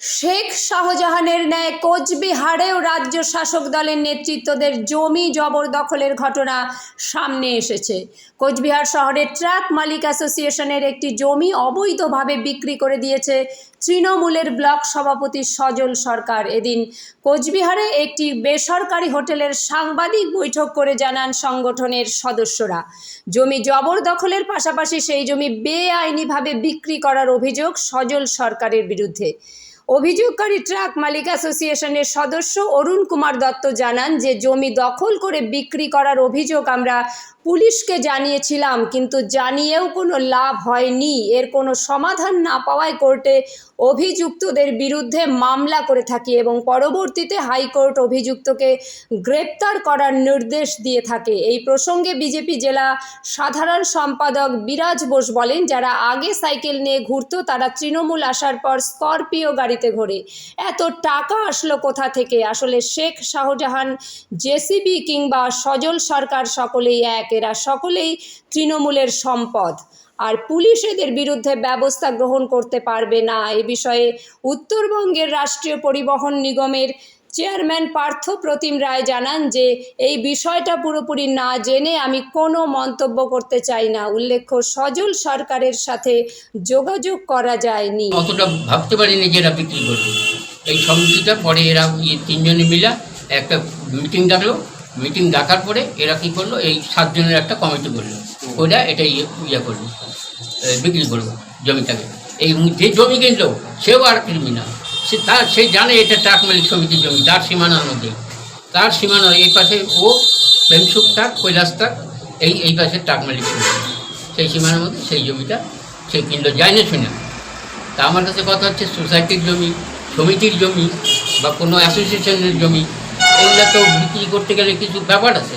শেখ শাহজাহানের ন্যায় কোচবিহারেও রাজ্য শাসক দলের নেতৃত্বদের জমি জবরদখলের ঘটনা সামনে এসেছে। কোচবিহার শহরের ট্রাক মালিক অ্যাসোসিয়েশনের একটি জমি অবৈধভাবে বিক্রি করে দিয়েছে তৃণমূলের ব্লক সভাপতি সজল সরকার। এদিন কোচবিহারে একটি বেসরকারি হোটেলের সাংবাদিক বৈঠক করে জানান সংগঠনের সদস্যরা। জমি জবরদখলের পাশাপাশি সেই জমি বেআইনিভাবে বিক্রি করার অভিযোগ সজল সরকারের বিরুদ্ধে। অভিযোগকারী ট্রাক মালিক অ্যাসোসিয়েশনের সদস্য অরুণ কুমার দত্ত জানান যে জমি দখল করে বিক্রি করার অভিযোগ আমরা পুলিশকে জানিয়েছিলাম, কিন্তু জানিয়েও কোনো লাভ হয়নি। এর কোনো সমাধান না পাওয়ায় কোর্টে অভিযুক্তদের বিরুদ্ধে মামলা করে থাকি এবং পরবর্তীতে হাইকোর্ট অভিযুক্তকে গ্রেপ্তার করার নির্দেশ দিয়ে থাকে। এই প্রসঙ্গে বিজেপি জেলা সাধারণ সম্পাদক বিরাজ বোস বলেন, যারা আগে সাইকেল নিয়ে ঘুরত তারা তৃণমূল আসার পর স্করপিও গাড়িতে ঘোরে এত টাকা আসলো কোথা থেকে? আসলে শেখ শাহজাহান, জেসিবি কিংবা সজল সরকার সকলেই এক। এরা সকলেই তৃণমূলের সম্পদ। আর পুলিশ এদের বিরুদ্ধে ব্যবস্থা গ্রহণ করতে পারবে না। এ বিষয়ে উত্তরবঙ্গের রাষ্ট্রীয় পরিবহন নিগমের চেয়ারম্যান পার্থ প্রতিম রায় জানান যে, এই বিষয়টা পুরোপুরি না জেনে আমি কোনো মন্তব্য করতে চাই না। উল্লেখ্য, সজল সরকারের সাথে যোগাযোগ করা যায়নি। অতটা ভাবতে পারিনি যে এরা বিক্রি করবে। এই সমিতিটা পরে এরা ইয়ে তিনজনে মিলা একটা মিটিং ডাকলো। মিটিং ডাকার পরে এরা কী করল, এই সাতজনের একটা কমিটি করল। ওরা এটা ইয়ে ইয়ে করল বিক্রি করল জমিটাকে। এই যে জমি কিনলো, সেও আর ক্রিমিনাল সে তার সে জানে এটা ট্রাক মালিক সমিতির জমি তার সীমানার মধ্যে। তার সীমানা এই পাশে ও প্রেমসুখ থাক কৈলাস থাক এই এই পাশে ট্রাক মালিক সমিতি। সেই সীমানার মধ্যে সেই জমিটা সে কিনলো যায় না শুনে। তা আমার কাছে কথা হচ্ছে সোসাইটির জমি সমিতির জমি বা কোনো অ্যাসোসিয়েশনের জমি এগুলো তো বিক্রি করতে গেলে কিছু ব্যাপার আছে।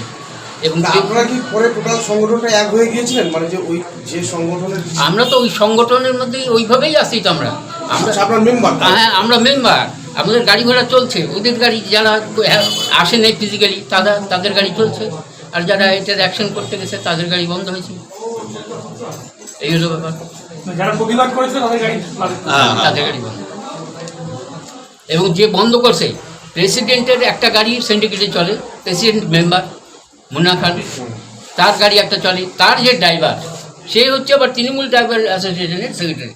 এবং আপনারা কি পরে টোটাল সংগঠনটা এক হয়ে গিয়েছিলেন? মানে যে ওই যে সংগঠনের আমরা তো ওই সংগঠনের মধ্যেই ওইভাবেই আছি তো আমরা। আমরা আচ্ছা, আপনার মেম্বার হ্যাঁ আমরা মেম্বার আমাদের গাড়ি ঘোড়া চলছে। ওদের গাড়ি যারা হ্যাঁ, আসে নাই ফিজিক্যালি তারা তাদের গাড়ি চলছে। আর যারা এটার অ্যাকশন করতে গেছে তাদের গাড়ি বন্ধ হয়েছে। এই হলো ব্যাপার। যারা তাদের গাড়ি তাদের গাড়ি বন্ধ। এবং যে বন্ধ করছে প্রেসিডেন্টের একটা গাড়ি সিন্ডিকেটে চলে প্রেসিডেন্ট মেম্বার মুন্না খান। তার গাড়ি একটা চলে। তার যে ড্রাইভার সে হচ্ছে আবার তৃণমূল ড্রাইভার অ্যাসোসিয়েশনের সেক্রেটারি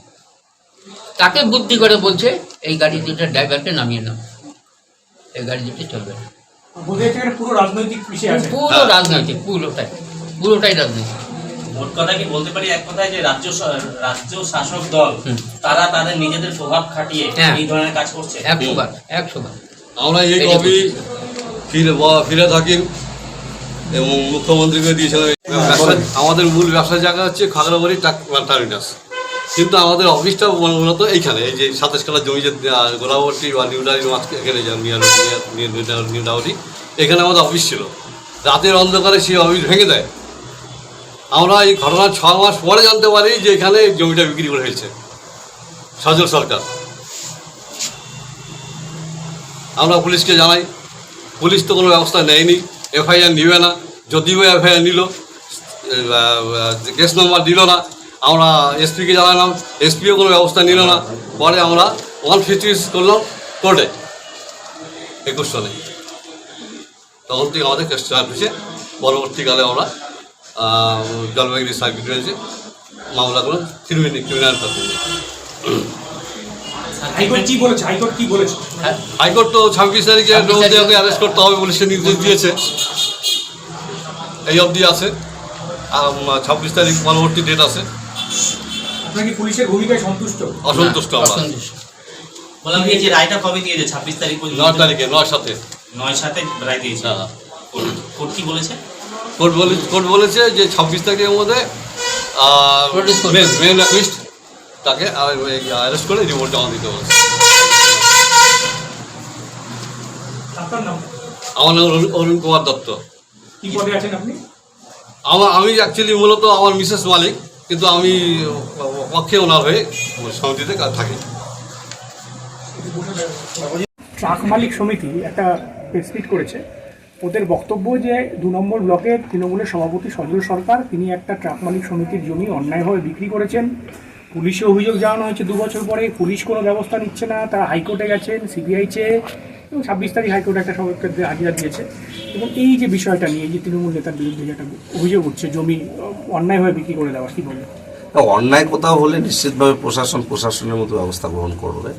তাকে বুদ্ধি করে বলছে এই গাড়ি দুটো ড্রাইভারকে নামিয়ে নাও। এই গাড়ি দুটো চলবে না। পুরো রাজনৈতিক পুরো রাজনৈতিক পুরোটাই। পুরোটাই রাজনৈতিক। মোট কথা কি বলতে পারি? এক কথায় যে রাজ্য রাজ্য শাসক দল তারা তাদের নিজেদের প্রভাব খাটিয়ে হ্যাঁ। এই ধরনের কাজ করছে। আমরা এই কপি ফিরে বা- ফিরে থাকি এবং মুখ্যমন্ত্রীকে দিয়েছিলাম। আমাদের মূল ব্যবসার জায়গা হচ্ছে খাগড়াবাড়ি টার্মিনাস কিন্তু আমাদের অফিসটা মূল- মূলত এইখানে, এই যে সাতাশ কালার জমি যে গোলাবর্তী বা নিউডারি এখানে নিয়ার নিউডাউরি এখানে আমাদের অফিস ছিল। রাতের অন্ধকারে সেই অফিস ভেঙে দেয়। আমরা এই ঘটনার ছ মাস পরে জানতে পারি যে এখানে জমিটা বিক্রি করে ফেলছে সজল সরকার। আমরা পুলিশকে জানাই, পুলিশ তো কোনো ব্যবস্থা নেয়নি, এফআইআর নিবে না, যদিও এফআইআর নিল কেস নম্বর দিল না আমরা এসপিকে জানালাম এসপিও কোনো ব্যবস্থা নিল না। পরে আমরা ওয়ান ফিফটি করলাম কোর্টে একুশ সালে। তখন থেকে আমাদের কেস চাপিয়েছে পরবর্তীকালে আমরা জলপাইগুড়ি সার্কিট রয়েছে মামলাগুলো ক্রিমিনাল ক্রিমিনাল হাইকোর্ট তো ছাব্বিশ তারিখে অ্যারেস্ট করতে হবে বলে সে নির্দেশ দিয়েছে। এই অবধি আছে। ছাব্বিশ তারিখ পরবর্তী ডেট আছে। আপনার কি পুলিশের ভূমিকায় সন্তুষ্ট? অসন্তুষ্ট আমরা। অসন্তুষ্ট। বললাম কি যে রায়টা কবে দিয়েছে? ছাব্বিশ তারিখ পর্যন্ত? নয় তারিখে নয় সাথে নয় সাথে রায় দিয়েছে। হ্যাঁ। কোর্ট কি বলেছে? কোর্ট বলে কোর্ট বলেছে যে ছাব্বিশ তারিখের মধ্যে মেন অ্যাকুইস্ট তাকে অ্যারেস্ট করে রিপোর্ট জমা দিতে বলেছে। আমার নাম অরুণ- অরুণ কুমার দত্ত। কি পদে আছেন আপনি? আমার আমি অ্যাকচুয়ালি মূলত আমার মিসেস মালিক। কিন্তু আমি পক্ষে ওনার হয়ে সমিতিতে থাকি। ট্রাক মালিক সমিতি একটা প্রেস মিট করেছে। ওদের বক্তব্য যে দু নম্বর ব্লকের তৃণমূলের সভাপতি সজল সরকার, তিনি একটা ট্রাক মালিক সমিতির জমি অন্যায়ভাবে বিক্রি করেছেন। পুলিশে অভিযোগ জানানো হয়েছে দু বছর পরে। পুলিশ কোনো ব্যবস্থা নিচ্ছে না। তারা হাইকোর্টে গেছেন, সিবিআই চেয়ে। ছাব্বিশ তারিখ হাইকোর্টে একটা ক্ষেত্রে হাজিরা দিয়েছে। এবং এই যে বিষয়টা নিয়ে যে তৃণমূল নেতার বিরুদ্ধে যে একটা অভিযোগ উঠছে, জমি অন্যায়ভাবে বিক্রি করে দেওয়া, কি বলবেন? তা অন্যায় কোথাও হলে নিশ্চিতভাবে প্রশাসন, প্রশাসনের মতো ব্যবস্থা গ্রহণ করবে।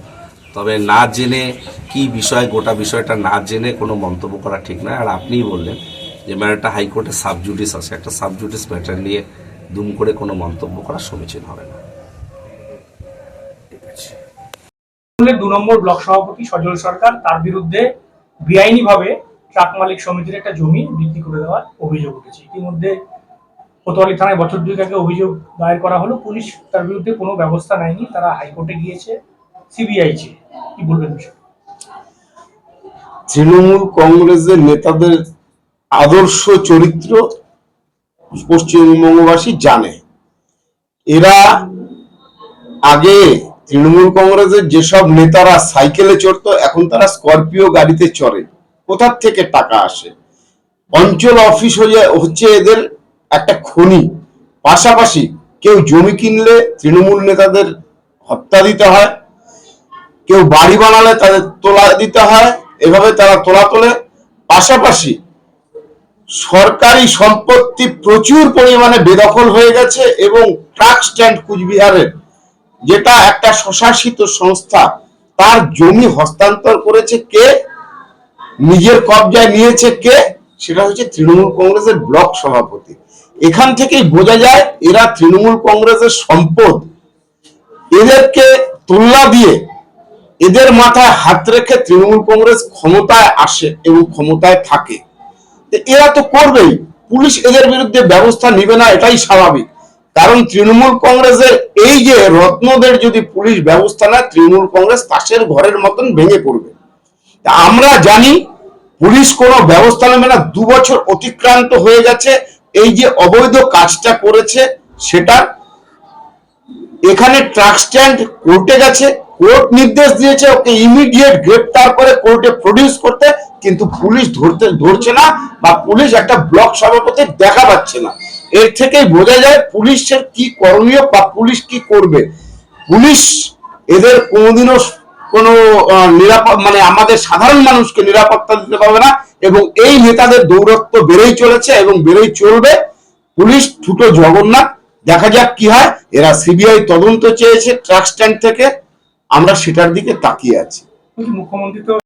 তবে না জেনে কি বিষয়, গোটা বিষয়টা না জেনে কোনো মন্তব্য করা ঠিক নয়। আর আপনিই বললেন যে ম্যাটারটা হাইকোর্টে সাবজুডিস আছে। একটা সাবজুডিস ম্যাটার নিয়ে দুম করে কোনো মন্তব্য করা সমীচীন হবে না। নম্বর ব্লক সভাপতি সজল সরকার তার বিরুদ্ধে বেআইনিভাবে ট্রাক মালিক সমিতির একটা জমি বিক্রি করে দেওয়ার অভিযোগ উঠেছে। ইতিমধ্যে কোতোয়ালি থানায় বছর দুই আগে অভিযোগ দায়ের করা হলো। পুলিশ তার বিরুদ্ধে কোনো ব্যবস্থা নেয়নি। তারা হাইকোর্টে গিয়েছে, সিবিআই চেয়ে কি বলবেন তৃণমূল কংগ্রেসের নেতাদের আদর্শ চরিত্র পশ্চিমবঙ্গবাসী জানে। এরা আগে তৃণমূল কংগ্রেসের যেসব নেতারা সাইকেলে চড়তো, এখন তারা স্করপিও গাড়িতে চড়ে। কোথার থেকে টাকা আসে? অঞ্চল অফিস হয়ে হচ্ছে এদের একটা খনি। পাশাপাশি কেউ জমি কিনলে তৃণমূল নেতাদের হত্যা দিতে হয়, কেউ বাড়ি বানালে তাদের তোলা দিতে হয়, এভাবে তারা তোলা তোলে। পাশাপাশি সরকারি সম্পত্তি প্রচুর পরিমাণে বেদখল হয়ে গেছে এবং ট্রাক স্ট্যান্ড কুচবিহারের যেটা একটা স্বশাসিত সংস্থা, তার জমি হস্তান্তর করেছে কে? নিজের কবজায় নিয়েছে কে? সেটা হচ্ছে তৃণমূল কংগ্রেসের ব্লক সভাপতি। এখান থেকেই বোঝা যায়, এরা তৃণমূল কংগ্রেসের সম্পদ। এদেরকে তুলনা দিয়ে এদের মাথায় হাত রেখে তৃণমূল কংগ্রেস ক্ষমতায় আসে এবং ক্ষমতায় থাকে। এরা তো করবেই। পুলিশ এদের বিরুদ্ধে ব্যবস্থা নিবে না, এটাই স্বাভাবিক। কারণ তৃণমূল কংগ্রেসের এই যে রত্নদের যদি পুলিশ ব্যবস্থা নেয়, তৃণমূল কংগ্রেস তাসের ঘরের মতন ভেঙে পড়বে। আমরা জানি পুলিশ কোনো ব্যবস্থা নেবে না, দু বছর অতিক্রান্ত হয়ে গেছে, এই যে অবৈধ কাজটা করেছে সেটা এখানে ট্রাক স্ট্যান্ড কোর্টে গেছে, কোর্ট নির্দেশ দিয়েছে ওকে ইমিডিয়েট গ্রেপ্তার করে কোর্টে প্রডিউস করতে। কিন্তু পুলিশ ধরতে, ধরছে না বা পুলিশ একটা ব্লক সভাপতি দেখা পাচ্ছে না। এর থেকেই বোঝা যায় পুলিশের কি করণীয় বা পুলিশ কি করবে। পুলিশ এদের কোনোদিনও কোনো নিরাপদ মানে আমাদের সাধারণ মানুষকে নিরাপত্তা দিতে পারবে না এবং এই নেতাদের দৌরত্ব বেড়েই চলেছে এবং বেড়েই চলবে। পুলিশ ঠুটো জগন্নাথ, দেখা যাক কি হয়। এরা সিবিআই তদন্ত চেয়েছে, ট্রাক স্ট্যান্ড থেকে। আমরা সেটার দিকে তাকিয়ে আছি। মুখ্যমন্ত্রী তো